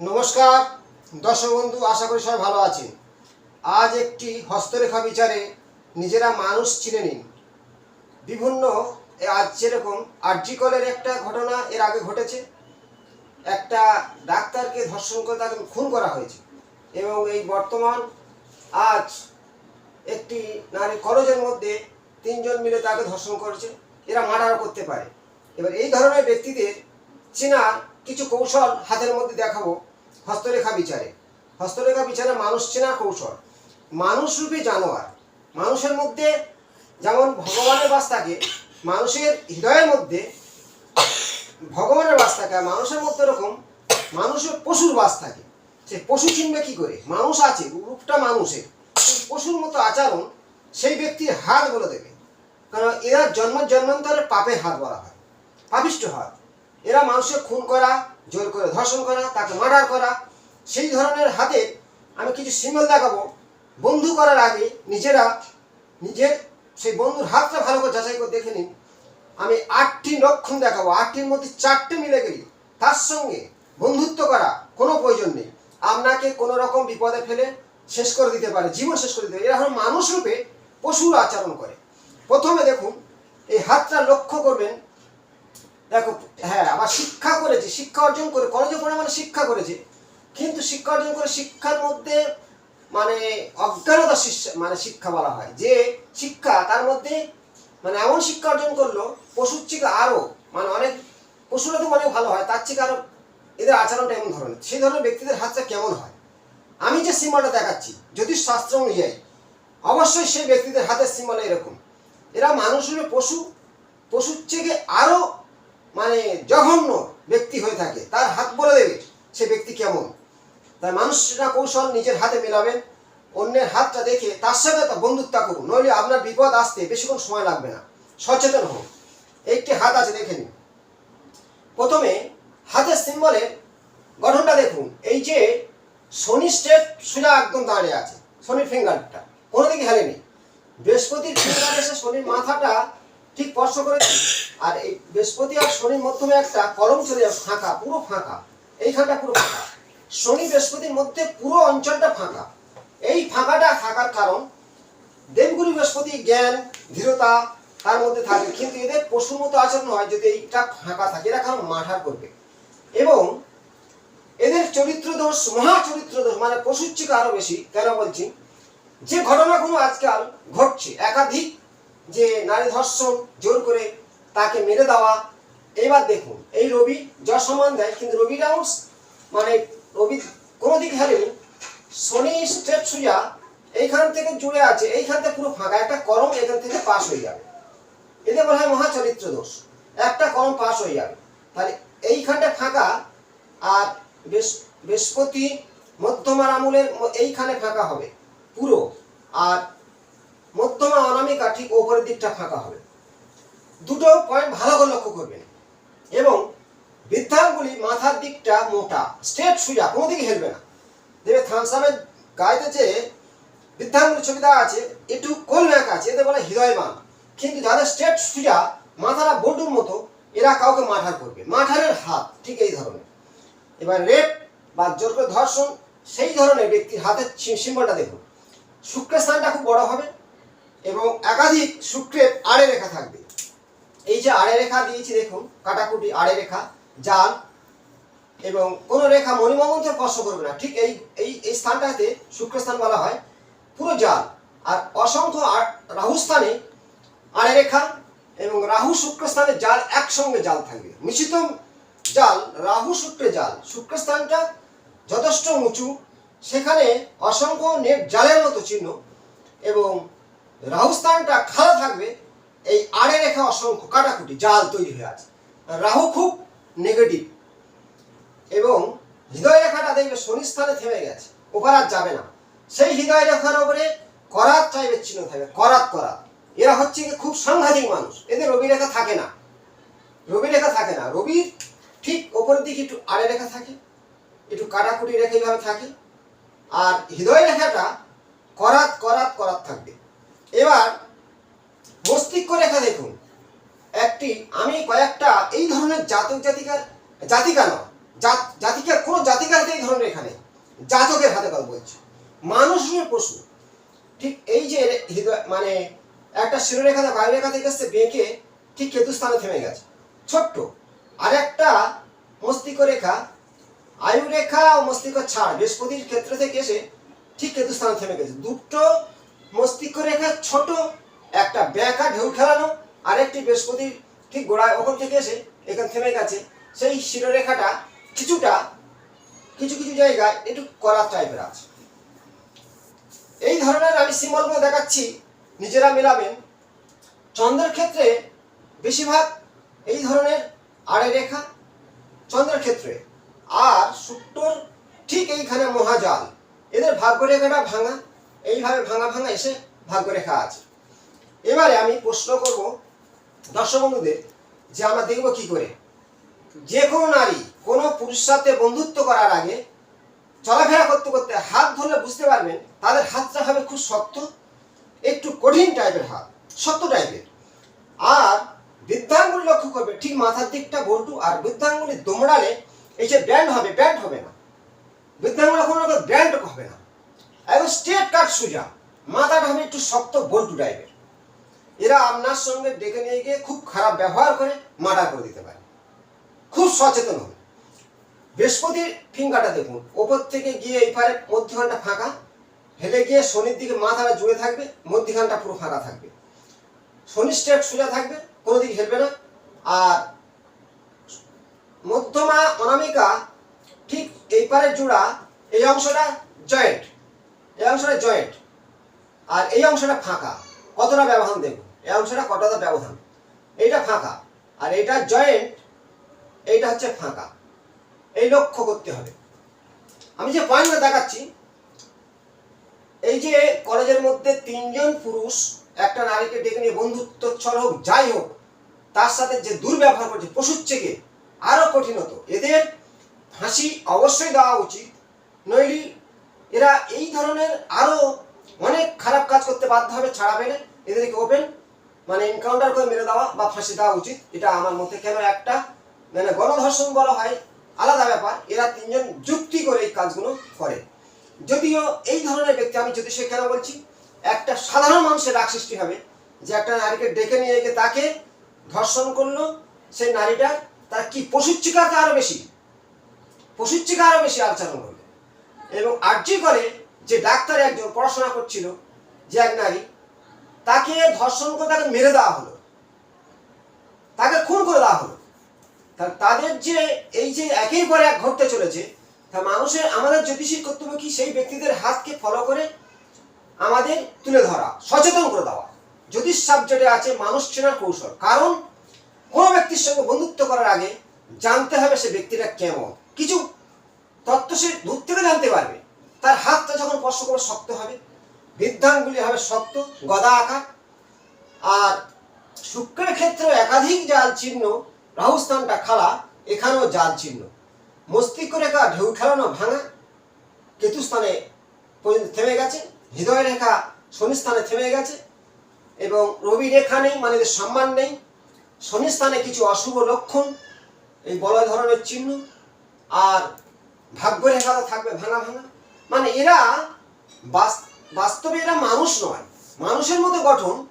নমস্কার, দর্শক বন্ধু, আশা করি সবাই ভালো আছেন। আজ একটি হস্তরেখা বিচারে নিজেরা মানুষ চিনে নিন। বিভিন্ন আজ যেরকম আর্জিকলের একটা ঘটনা এর আগে ঘটেছে। একটা ডাক্তারকে ধর্ষণ করে তাকে খুন করা হয়েছে। এবং এই বর্তমান আজ একটি নারী করজের মধ্যে তিনজন মিলে তাকে ধর্ষণ করেছে। এরা মার্ডার করতে পারে। এবার এই ধরনের ব্যক্তিদের চেনার কিছু কৌশল হাতের মধ্যে দেখাবো হস্তরেখা বিচারে। হস্তরেখা বিচারে মানুষ চেনা কৌশল। মানুষরূপী জানোয়ার। মানুষের মধ্যে যেমন ভগবানের বাস থাকে, মানুষের হৃদয়ের মধ্যে ভগবানের বাস থাকে মানুষের মধ্যে এরকম মানুষের পশুর বাস থাকে। সে পশু চিনবে কি করে? মানুষ আছে, রূপটা মানুষের। পশুর মতো আচরণ সেই ব্যক্তির হাত বলে দেবে। কারণ এরা জন্ম জন্মান্তরের পাপের হাত বলা হয়, পাপিষ্ট হাত। এরা মানুষের খুন করা, জোর করে ধর্ষণ করা, তাকে মার্ডার করা, সেই ধরনের হাতে আমি কিছু সিম্বল দেখাবো। বন্ধু করার আগে নিজেরা নিজের সেই বন্ধুর হাতটা ভালো করে যাচাই করে দেখে নিন। আমি আটটি লক্ষণ দেখাবো, আটটির মধ্যে চারটে মিলে গেলি। তার সঙ্গে বন্ধুত্ব করা কোনো প্রয়োজন নেই। আপনাকে কোনো রকম বিপদে ফেলে শেষ করে দিতে পারে, জীবন শেষ করে দিতে পারে। এরা হলো মানুষ রূপে পশুর আচরণ করে। প্রথমে দেখুন, এই হাতটা লক্ষ্য করবেন দেখো হ্যাঁ আবার শিক্ষা করেছে, শিক্ষা অর্জন করে, কলেজে পড়ে মানে শিক্ষা করেছে। কিন্তু শিক্ষা অর্জন করে শিক্ষার মধ্যে মানে অজ্ঞানতা মানে শিক্ষা বলা হয়। যে শিক্ষা তার মধ্যে মানে এমন শিক্ষা অর্জন করল, পশুর থেকে আরও মানে অনেক পশুরা তো অনেক ভালো হয়, তার থেকে আরও এদের আচরণটা এমন ধরনের। সেই ধরনের ব্যক্তিদের হাতটা কেমন হয়? আমি যে সিম্বলটা দেখাচ্ছি যদি শাস্ত্র অনুযায়ী, অবশ্যই সেই ব্যক্তিদের হাতের সিম্বল এরকম। এরা মানুষের পশু, পশুর থেকে আরও মানে জঘন্য ব্যক্তি হয়ে থাকে। তার হাত বলে দেবে সে ব্যক্তি কেমন। তাই মানুষরা কৌশল নিজের হাতে মেলাবেন, অন্যের হাতটা দেখে তার সাথে একটা বন্ধুত্ব করুন। নইলে আপনার বিপদ আসতে বেশিক্ষণ সময় লাগবে না। সচেতন হোক একটি হাত আছে, দেখে নিন। প্রথমে হাতের সিম্বলের গঠনটা দেখুন। এই যে শনি স্টেট সোজা একদম দাঁড়িয়ে আছে, শনির ফিঙ্গারটা কোনো দিকে হেলেনি। বৃহস্পতির ফিঙ্গার এসে শনির মাথাটা ঠিক স্পর্শ করেছে আর এই বৃহস্পতি আর শনির মধ্যমে একটা কলম চলে যাবে ফাঁকা, পুরো ফাঁকা। এইখানটা পুরো ফাঁকা। শনি বৃহস্পতির মধ্যে পুরো অঞ্চলটা ফাঁকা। এই ফাঁকাটা থাকার কারণ, দেবগুরু বৃহস্পতি জ্ঞান, ধীরতা তার মধ্যে থাকে। কিন্তু এদের পশুর মতো আচরণ হয় যদি এইটা ফাঁকা থাকে, এরা কারণ মাঠার করবে। এবং এদের চরিত্র দোষ, মহা চরিত্র দোষ মানে পশুর থেকে আরও বেশি, কেন বলছি? যে ঘটনাগুলো আজকাল ঘটছে, একাধিক যে নারী ধর্ষণ জোর করে তাকে মেরে দেওয়া এবার দেখুন, এই রবি যা সমান দেয়, কিন্তু রবি রাউন্ডস মানে রবি কোনো দিক হারেনি, শনি স্টেট সুজা এইখান থেকে জুড়ে আছে, এইখান থেকে পুরো ফাঁকা, একটা করম এখান থেকে পাস হয়ে যাবে। এতে বলা হয় মহাচরিত্র দোষ একটা করম পাস হয়ে যাবে। তাহলে এইখানটা ফাঁকা, আর বৃহস- বৃহস্পতি মধ্যমার আমলের এইখানে ফাঁকা হবে, পুরো। আর মধ্যমা অনামিকা ঠিক ওপরের দিকটা ফাঁকা হবে। দুটো পয়েন্ট ভালো করে লক্ষ্য করবেন। এবং বৃদ্ধাঙ্গুলি মাথার দিকটা মোটা স্ট্রেট সুজা কোনো দিকে হেলবে না। দেবে থামসামের গাইতে যে বৃদ্ধাঙ্গুলি ছবি দেওয়া আছে, একটু কোল ম্যাক আছে এতে বলে হৃদয়বান কিন্তু যাদের স্ট্রেট সুজা মাথারা বন্ডুর মতো, এরা কাউকে মাঠার করবে। মাঠারের হাত, ঠিক এই ধরনের। এবার রেপ বা জোর করে ধর্ষণ, সেই ধরনের ব্যক্তির হাতের সিম্বলটা দেখুন। শুক্রের স্থানটা খুব বড় হবে এবং একাধিক শুক্রের আড়ে রেখা থাকবে। এই যে আড়ে রেখা দিয়েছি, দেখুন, কাটাকুটি আড়ে রেখা, জাল এবং কোন রেখা মণিমঙ্গলকে স্পর্শ করবে না। ঠিক এই এই স্থানটাতে শুক্রস্থান বলা হয়, পুরো জাল। আর অসংখ্য রাহুস্থানে আড়ে রেখা এবং রাহু শুক্রস্থানে জাল একসঙ্গে জাল থাকবে। মিশ্রিত জাল, রাহু শুক্রে জাল। শুক্রস্থানটা যথেষ্ট উঁচু। সেখানে অসংখ্য নেট জালের মতো চিহ্ন এবং রাহুস্থানটা খাড়া থাকবে, এই আড়ে রেখা অসংখ্য কাটাকুটি, জাল তৈরি হয়ে আছে। রাহু খুব নেগেটিভ এবং হৃদয় রেখাটা দেখবে শনি স্থানে থেমে গেছে, ওপার আর যাবে না। সেই হৃদয় রেখার উপরে করাত টাইপের চিহ্ন থাকবে, করাত করাত। এরা হচ্ছে কি খুব সাংঘাতিক মানুষ, এদের রবি রেখা থাকে না। রবি রেখা থাকে না। রবির ঠিক ওপরের দিকে একটু আড়ে রেখা থাকে, একটু কাটাকুটি রেখা এইভাবে থাকে। আর হৃদয় রেখাটা করাত করাত করাত থাকবে। এবার মস্তিষ্ক রেখা দেখুন। একটি, আমি কয়েকটা এই ধরনের জাতক জাতিকার, জাতিকা নয়, জাত, জাতিকার, কোনো জাতিকার এই ধরনের এখানে, জাতকের হাতে কথা বলছে। মানুষ পশু ঠিক এই যে মানে একটা শিরোরেখা বায়ুরেখা থেকে এসছে, বেঁকে ঠিক কেতু স্থানে থেমে গেছে। ছোট্ট। আর একটা মস্তিষ্ক রেখা আয়ু রেখা ও মস্তিষ্ক ছাড়, বৃহস্পতির ক্ষেত্র থেকে এসে ঠিক কেতু স্থানে থেমে গেছে। দুটো মস্তিষ্ক রেখা ছোট একটা ব্যাখা ঢেউ খেলানো আর একটি বৃহস্পতির ঠিক গোড়ায় ওখান থেকে এসে এখানে থেমে গেছে। সেই শিরোরেখাটা কিছুটা, কিছু কিছু জায়গায় একটু করা টাইপের আছে। এই ধরনের আমি সিম্বলগুলো দেখাচ্ছি, নিজেরা মেলাবেন। চন্দ্রের ক্ষেত্রে বেশিরভাগ এই ধরনের আড়ে রেখা চন্দ্রের ক্ষেত্রে। আর শুক্রর ঠিক এইখানে মহাজাল। এদের ভাগ্যরেখাটা ভাঙা। এইভাবে ভাঙা ভাঙা এসে ভাগ্যরেখা আছে। এবারে আমি প্রশ্ন করব দর্শক বন্ধুদের যে আমরা দেখব কি করে। যে কোনো নারী কোনো পুরুষের সাথে বন্ধুত্ব করার আগে চলাফেরা করতে করতে হাত ধরলে বুঝতে পারবেন তাদের হাতটা হবে খুব শক্ত, একটু কঠিন টাইপের হাত, শক্ত টাইপের আর বৃদ্ধাঙ্গুলি লক্ষ্য করবে, ঠিক মাথার দিকটা বল্টু আর বৃদ্ধাঙ্গুলি দোমড়ালে এই যে ব্যান্ড হবে ব্যান্ড হবে না। বৃদ্ধাঙ্গুলি কোনো ব্যান্ড হবে না। একদম স্ট্রেট কাট সোজা। মাথাটা হবে একটু শক্ত বল্টু টাইপের এরা। আপনার সঙ্গে ডেকে নিয়ে গিয়ে খুব খারাপ ব্যবহার করে মার্ডার করে দিতে পারে। খুব সচেতন হবে বৃহস্পতির ফিঙ্গারটা দেখুন। ওপর থেকে গিয়ে এই পারে মধ্যখানটা ফাঁকা। হেলে গিয়ে শনির দিকে মাথাটা জুড়ে থাকবে, মধ্যখানটা পুরো ফাঁকা থাকবে। শনি স্টেট সোজা থাকবে, কোনো দিকে হেলবে না। আর মধ্যমা অনামিকা ঠিক এই পারের জোড়া, এই অংশটা জয়েন্ট এই অংশটা জয়েন্ট আর এই অংশটা ফাঁকা। কতটা ব্যবধান দেখুন? এই অংশটা কতটা ব্যবধান? এইটা ফাঁকা। আর এটা জয়েন্ট এইটা হচ্ছে ফাঁকা। এই লক্ষ্য করতে হবে। আমি যে পয়েন্টটা দেখাচ্ছি, এই যে কলেজের মধ্যে তিনজন পুরুষ, একটা নারীকে ডেকে নিয়ে বন্ধুত্ব ছল হোক, যাই হোক, তার সাথে যে দুর্ব্যবহার করছে, পশুর থেকে আরও কঠিন হতো এদের ফাঁসি অবশ্যই দেওয়া উচিত। নইলে এরা এই ধরনের আরও অনেক খারাপ কাজ করতে বাধ্য হবে ছাড়া পেলে এদেরকে ওপেন মানে এনকাউন্টার করে মেরে দেওয়া বা ফাঁসি দেওয়া উচিত। এটা আমার মতে কেন একটা মানে গণধর্ষণ বলা হয়, আলাদা ব্যাপার। এরা তিনজন যুক্তি করে এই কাজগুলো করে। যদিও এই ধরনের ব্যক্তি, আমি সে কেন বলছি, একটা সাধারণ মানুষের রাগ সৃষ্টি হবে যে একটা নারীকে ডেকে নিয়ে গিয়ে তাকে ধর্ষণ করল, সেই নারীটা তার কি পশুর চিকাতে আরও বেশি, পশুর চিকা আরও বেশি আচরণ করবে এবং আর্জি করে যে ডাক্তার একজন পড়াশোনা করছিল, যে এক নারী, তাকে ধর্ষণ করে তাকে মেরে দেওয়া হলো। তাকে খুন করে দেওয়া হলো। তাদের যে এই যে একের পর এক ঘটতে চলেছে, তা মানুষের আমাদের জ্যোতিষীর কর্তব্য কি সেই ব্যক্তিদের হাতকে ফলো করে আমাদের তুলে ধরা, সচেতন করে দেওয়া? জ্যোতিষ সাবজেক্টে আছে মানুষ চেনার কৌশল। কারণ কোনো ব্যক্তির সঙ্গে বন্ধুত্ব করার আগে জানতে হবে সে ব্যক্তিটা কেমন। কিছু তত্ত্ব সে দূর থেকে জানতে পারবে। তার হাতটা যখন স্পর্শ করে শক্ত হবে। বৃদ্ধাঙ্গুলি হবে শক্ত, গদা আকার। আর শুক্রের ক্ষেত্রে একাধিক জাল চিহ্ন রাহুস্থানটা খালা এখানেও জাল চিহ্ন। মস্তিষ্ক রেখা ঢেউ খেলানো ভাঙা, কেতুস্থানে থেমে গেছে, হৃদয় রেখা শনিস্থানে থেমে গেছে, এবং রবি রেখা নেই মানে সম্মান নেই। শনিস্থানে কিছু অশুভ লক্ষণ, এই বলয় ধরনের চিহ্ন। আর ভাগ্য রেখা থাকবে, ভাঙা ভাঙা। মানে এরা বাস্তবে এরা মানুষ নয়। মানুষের মতো গঠন,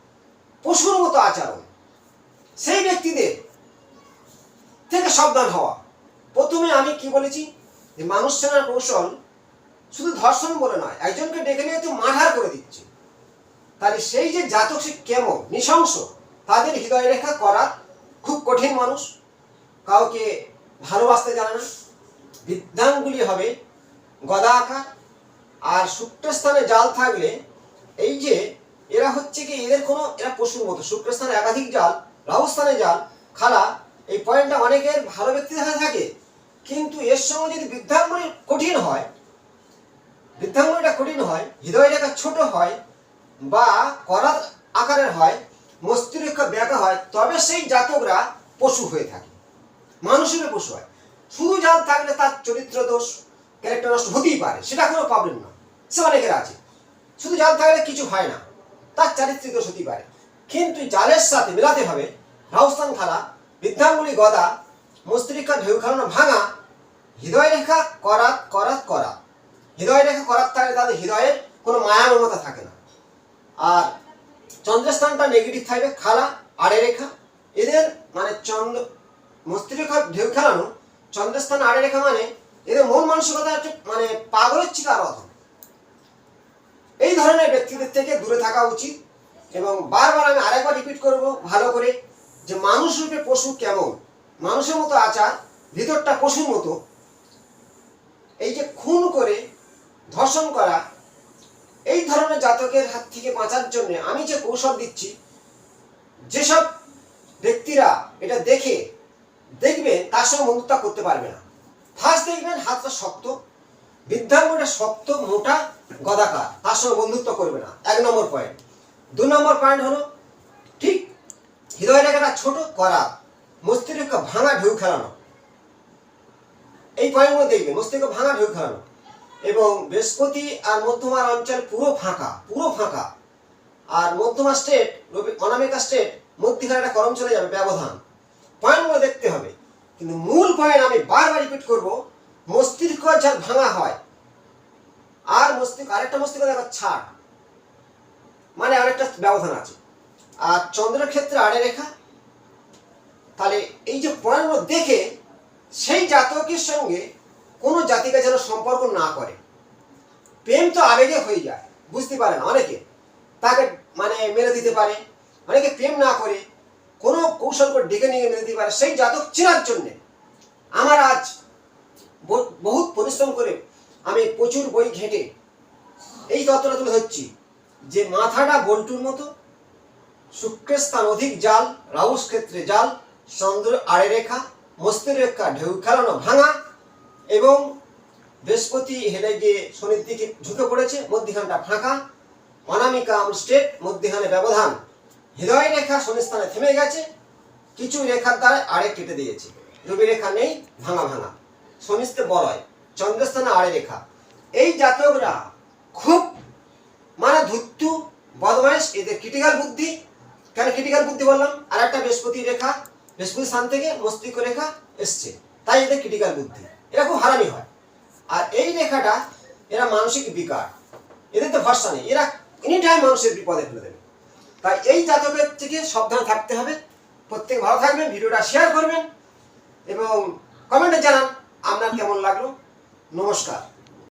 পশুর মতো আচরণ। সেই ব্যক্তিদের থেকে সাবধান হওয়া। প্রথমে আমি কি বলেছি? যে মানুষ চেনার কৌশল শুধু ধর্ষণ বলে নয়, একজনকে ডেকে নিয়ে তো মারহার করে দিচ্ছে। তাহলে সেই যে জাতক সে কেমন, নৃশংস, তাদের হৃদয় রেখা করা খুব কঠিন মানুষ। কাউকে ভালোবাসতে জানে না। বৃদ্ধাঙ্গুলি হবে গদা আকার আর শুক্রস্থানে জাল থাকলে এই যে এরা হচ্ছে কি, এদের কোনো, এরা পশুর মতো। শুক্রস্থানে একাধিক জাল, রাহুস্থানে জাল, খালা, এই পয়েন্টটা অনেকের ভালো ব্যক্তি দেখা থাকে। কিন্তু এর সঙ্গে যদি বৃদ্ধাঙ্গুলি কঠিন হয়, বৃদ্ধাঙ্গুলিটা কঠিন হয় হৃদয় রেখা ছোট হয় বা করার আকারের হয়, মস্তিষ্ক ব্যাকা হয়, তবে সেই জাতকরা পশু হয়ে থাকে। মানুষের পশু হয়। শুধু থাকলে তার চরিত্র দোষ ক্যারেক্টার নষ্ট হতেই পারে, সেটা কোনো প্রবলেম না। সে অনেকের আছে। শুধু জাল থাকলে কিছু হয় না, তার চারিত্রিক দোষ হতেই পারে। কিন্তু জালের সাথে মেলাতে হবে রাউস্থান খালা বৃদ্ধাঙ্গুলি গদা মস্তিষ্ক ঢেউ খালানো ভাঙা, হৃদয় রেখা করাত করাত করা। হৃদয় রেখা করার থাকলে তাদের হৃদয়ের কোনো মায়া মমতা থাকে না। আর চন্দ্রস্থানটা নেগেটিভ থাকবে, খালা, আড়ে রেখা। এদের মানে চন্দ্র মস্তিষ্ক ঢেউ খেলানো চন্দ্রস্থান আড়ে রেখা মানে? এদের মন মানসিকতা হচ্ছে মানে পাগলের চিকার অধম এই ধরনের ব্যক্তিদের থেকে দূরে থাকা উচিত এবং বারবার আমি আরেকবার রিপিট করব, ভালো করে, যে মানুষ রূপে পশু কেমন? মানুষের মতো আচার, ভিতরটা পশুর মতো। এই যে খুন করে, ধর্ষণ করা, এই ধরনের জাতকের হাত থেকে বাঁচার জন্য আমি যে কৌশল দিচ্ছি, যেসব ব্যক্তিরা এটা দেখে দেখবেন তার সঙ্গে বন্ধুত্ব করতে পারবে না। ফার্স্ট দেখবেন হাতটা শক্ত, বৃদ্ধাঙ্গটা শক্ত, মোটা, গদাকার, তার সঙ্গে বন্ধুত্ব করবে না। এক নম্বর পয়েন্ট দু নম্বর পয়েন্ট হলো, ঠিক হৃদয় রেখাটা ছোট করা মস্তিষ্ক ভাঙা ঢেউ খেলানো। এই পয়েন্টগুলো দেখবেন মস্তিষ্ক ভাঙা ঢেউ খেলানো। এবং বৃহস্পতি আর মধ্যমার অঞ্চল পুরো ফাঁকা পুরো ফাঁকা। আর মধ্যমা স্টেট অনামিকা স্টেট মধ্যিখানে একটা করম চলে যাবে, ব্যবধান। কিন্তু মূল পয়েন্ট আমি বারবার রিপিট করব, মস্তিষ্ক যার ভাঙা হয়, আর মস্তিষ্ক, আরেকটা মস্তিষ্ক দেখো ছাড় মানে আরেকটা ব্যবধান আছে। আর চন্দ্রের ক্ষেত্রে আড়ে রেখা, তাহলে এই যে পয়েন্টগুলো দেখে সেই জাতকের সঙ্গে কোনো জাতিকে যেন সম্পর্ক না করে। প্রেম তো আবেগে হয়ে যায়, বুঝতে পারে না অনেকে, তাকে মানে মেরে দিতে পারে, অনেকে প্রেম না করে কোনো কৌশল করে ডেকে নিয়ে মেরে দিতে পারে সেই জাতক চেনার জন্যে। আমার আজ বহুত পরিশ্রম করে আমি প্রচুর বই ঘেঁটে এই তত্ত্বটা তুলে ধরছি যে মাথাটা বল্টুর মতো, শুক্রের স্থান অধিক জাল রাউস ক্ষেত্রে জাল, চন্দ্র আড়ে রেখা মস্তির রেখা, ঢেউ খেলানো ভাঙা এবং বৃহস্পতি হেলে গিয়ে শনির দিকে ঝুঁকে পড়েছে, মধ্যখানটা ফাঁকা, অনামিকা স্টেট মধ্যখানে ব্যবধান। হৃদয় রেখা শনিস্থানে থেমে গেছে, কিছু রেখার দ্বারা আড়ে কেটে দিয়েছে। রবি রেখা নেই, ভাঙা ভাঙা। শনিস্তে বলয়, চন্দ্রস্থানে আড়ে রেখা। এই জাতকরা খুব মানে ধুত্তু বদমাইশ, এদের ক্রিটিক্যাল বুদ্ধি। কেন ক্রিটিক্যাল বুদ্ধি বললাম? আর একটা বৃহস্পতি রেখা বৃহস্পতি স্থান থেকে মস্তিষ্ক রেখা এসছে। তাই এদের ক্রিটিক্যাল বুদ্ধি। এরা খুব হারামি হয়। আর এই রেখাটা, এরা মানসিক বিকার। এদের তো ভরসা নেই। এরা এনি টাইম মানুষের বিপদে ফেলে দেবে। তাই এই জাতকের থেকে সাবধান থাকতে হবে। প্রত্যেক ভালো থাকবেন, ভিডিওটা শেয়ার করবেন এবং কমেন্টে জানান আপনার কেমন লাগল। নমস্কার।